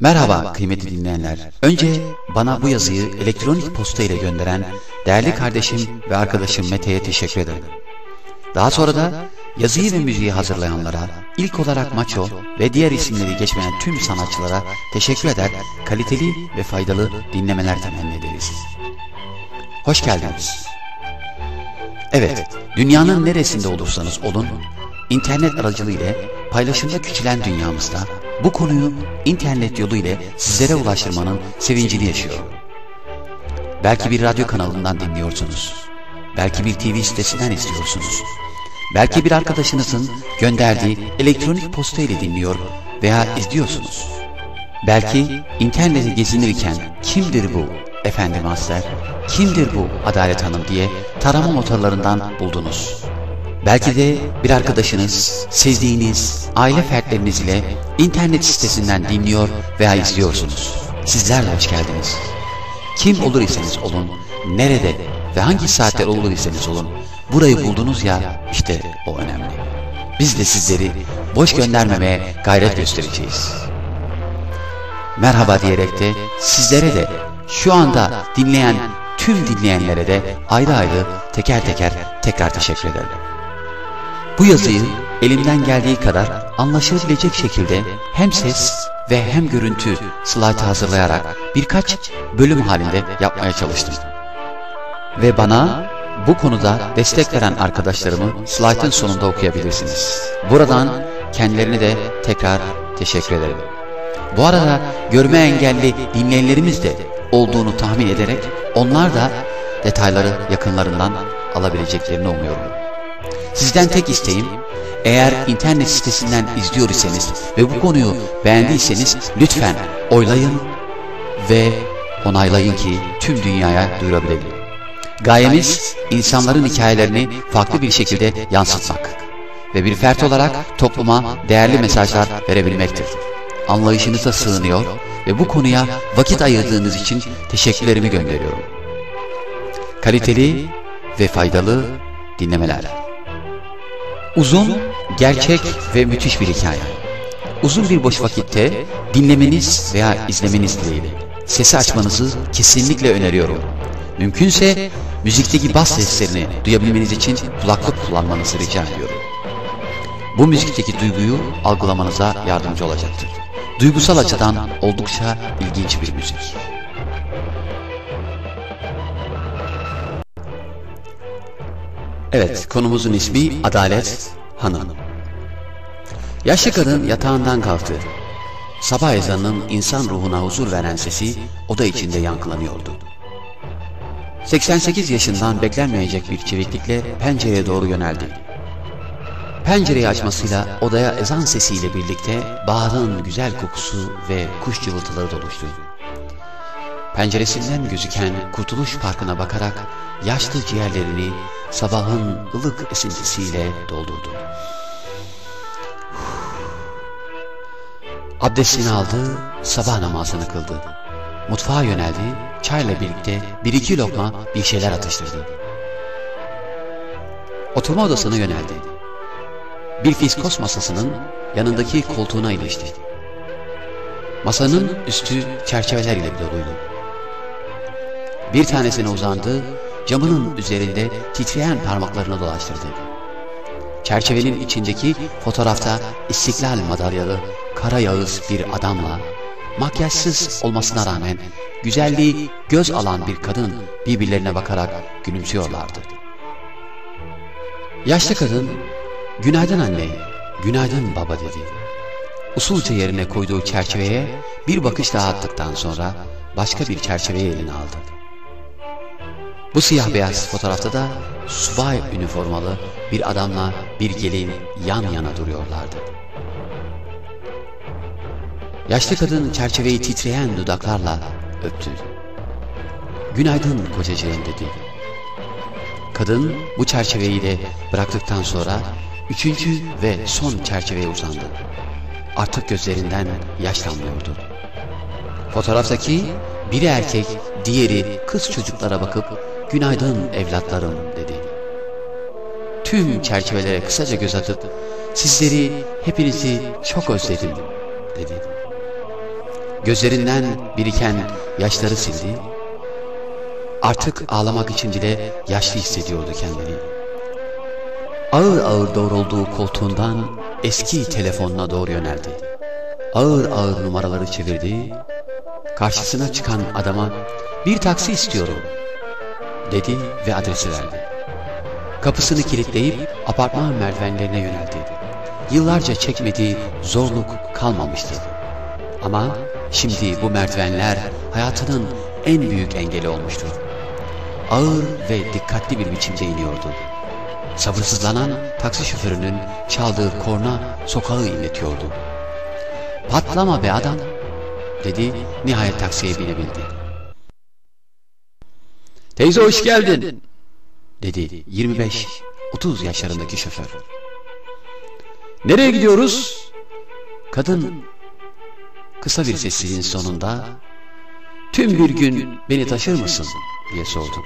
Merhaba kıymetli dinleyenler. Önce bana bu yazıyı elektronik posta ile gönderen değerli kardeşim ve arkadaşım Mete'ye teşekkür ederim. Daha sonra da yazıyı ve müziği hazırlayanlara, ilk olarak Maço ve diğer isimleri geçmeyen tüm sanatçılara teşekkür eder, kaliteli ve faydalı dinlemeler temenni ederiz. Hoş geldiniz. Evet, dünyanın neresinde olursanız olun, internet aracılığıyla paylaşımda küçülen dünyamızda bu konuyu internet yolu ile sizlere ulaştırmanın sevincini yaşıyorum. Belki bir radyo kanalından dinliyorsunuz. Belki bir TV sitesinden istiyorsunuz. Belki bir arkadaşınızın gönderdiği elektronik posta ile dinliyor veya izliyorsunuz. Belki internete gezinirken kimdir bu efendi master, kimdir bu Adalet Hanım diye tarama motorlarından buldunuz. Belki de bir arkadaşınız, sevdiğiniz, aile fertleriniz ile internet sitesinden dinliyor veya izliyorsunuz. Sizler de hoş geldiniz. Kim olur iseniz olun, nerede ve hangi saatler olur iseniz olun, burayı buldunuz ya, işte o önemli. Biz de sizleri boş göndermemeye gayret göstereceğiz. Merhaba diyerek de sizlere de şu anda dinleyen tüm dinleyenlere de ayrı ayrı teker teker tekrar teşekkür ederim. Bu yazıyı elimden geldiği kadar anlaşılabilecek şekilde hem ses ve hem görüntü slide hazırlayarak birkaç bölüm halinde yapmaya çalıştım. Ve bana bu konuda destek veren arkadaşlarımı slaytın sonunda okuyabilirsiniz. Buradan kendilerine de tekrar teşekkür ederim. Bu arada görme engelli dinleyenlerimiz de olduğunu tahmin ederek onlar da detayları yakınlarından alabileceklerini umuyorum. Sizden tek isteğim eğer internet sitesinden izliyor iseniz ve bu konuyu beğendiyseniz lütfen oylayın ve onaylayın ki tüm dünyaya duyurabilelim. Gayemiz insanların hikayelerini farklı bir şekilde yansıtmak ve bir fert olarak topluma değerli mesajlar verebilmektir. Anlayışınıza sığınıyor ve bu konuya vakit ayırdığınız için teşekkürlerimi gönderiyorum. Kaliteli ve faydalı dinlemeler. Uzun, gerçek ve müthiş bir hikaye. Uzun bir boş vakitte dinlemeniz veya izlemeniz dileğiyle sesi açmanızı kesinlikle öneriyorum. Mümkünse müzikteki bas seslerini duyabilmeniz için kulaklık kullanmanızı rica ediyorum. Bu müzikteki duyguyu algılamanıza yardımcı olacaktır. Duygusal açıdan oldukça ilginç bir müzik. Evet, konumuzun ismi Adalet Hanım. Yaşlı kadın yatağından kalktı. Sabah ezanının insan ruhuna huzur veren sesi oda içinde yankılanıyordu. 88 yaşından beklenmeyecek bir çeviklikle pencereye doğru yöneldi. Pencereyi açmasıyla odaya ezan sesiyle birlikte baharın güzel kokusu ve kuş cıvıltıları doluştu. Penceresinden gözüken Kurtuluş Parkı'na bakarak yaşlı ciğerlerini sabahın ılık esintisiyle doldurdu. Abdestini aldı, sabah namazını kıldı. Mutfağa yöneldi, çayla birlikte bir iki lokma bir şeyler atıştırdı. Oturma odasına yöneldi. Bir fiskos masasının yanındaki koltuğuna ilişti. Masanın üstü çerçeveler ile doluydu. Bir tanesine uzandı, camının üzerinde titreyen parmaklarını dolaştırdı. Çerçevenin içindeki fotoğrafta istiklal madalyalı kara yağız bir adamla, makyajsız olmasına rağmen güzelliği göz alan bir kadın birbirlerine bakarak gülümsüyorlardı. Yaşlı kadın, günaydın anne, günaydın baba dedi. Usulca yerine koyduğu çerçeveye bir bakış daha attıktan sonra başka bir çerçeveyi eline aldı. Bu siyah beyaz fotoğrafta da subay üniformalı bir adamla bir gelin yan yana duruyorlardı. Yaşlı kadın çerçeveyi titreyen dudaklarla öptü. Günaydın kocacığım dedi. Kadın bu çerçeveyi de bıraktıktan sonra üçüncü ve son çerçeveye uzandı. Artık gözlerinden yaş damlıyordu. Fotoğraftaki biri erkek, diğeri kız çocuklara bakıp günaydın evlatlarım dedi. Tüm çerçevelere kısaca göz atıp sizleri hepinizi çok özledim dedi. Gözlerinden biriken yaşları sildi. Artık ağlamak için bile yaşlı hissediyordu kendini. Ağır ağır doğrulduğu koltuğundan eski telefonuna doğru yöneldi. Ağır ağır numaraları çevirdi. Karşısına çıkan adama bir taksi istiyorum dedi ve adresi verdi. Kapısını kilitleyip apartman merdivenlerine yöneldi. Yıllarca çekmediği zorluk kalmamıştı. Ama şimdi bu merdivenler hayatının en büyük engeli olmuştu. Ağır ve dikkatli bir biçimde iniyordu. Sabırsızlanan taksi şoförünün çaldığı korna sokağı inletiyordu. Patlama be adam dedi nihayet taksiye binebildi. Teyze hoş geldin. dedi 25-30 yaşlarındaki şoför. Nereye gidiyoruz? Kadın kısa bir sessizliğin sonunda tüm bir gün beni taşır mısın? diye sordu.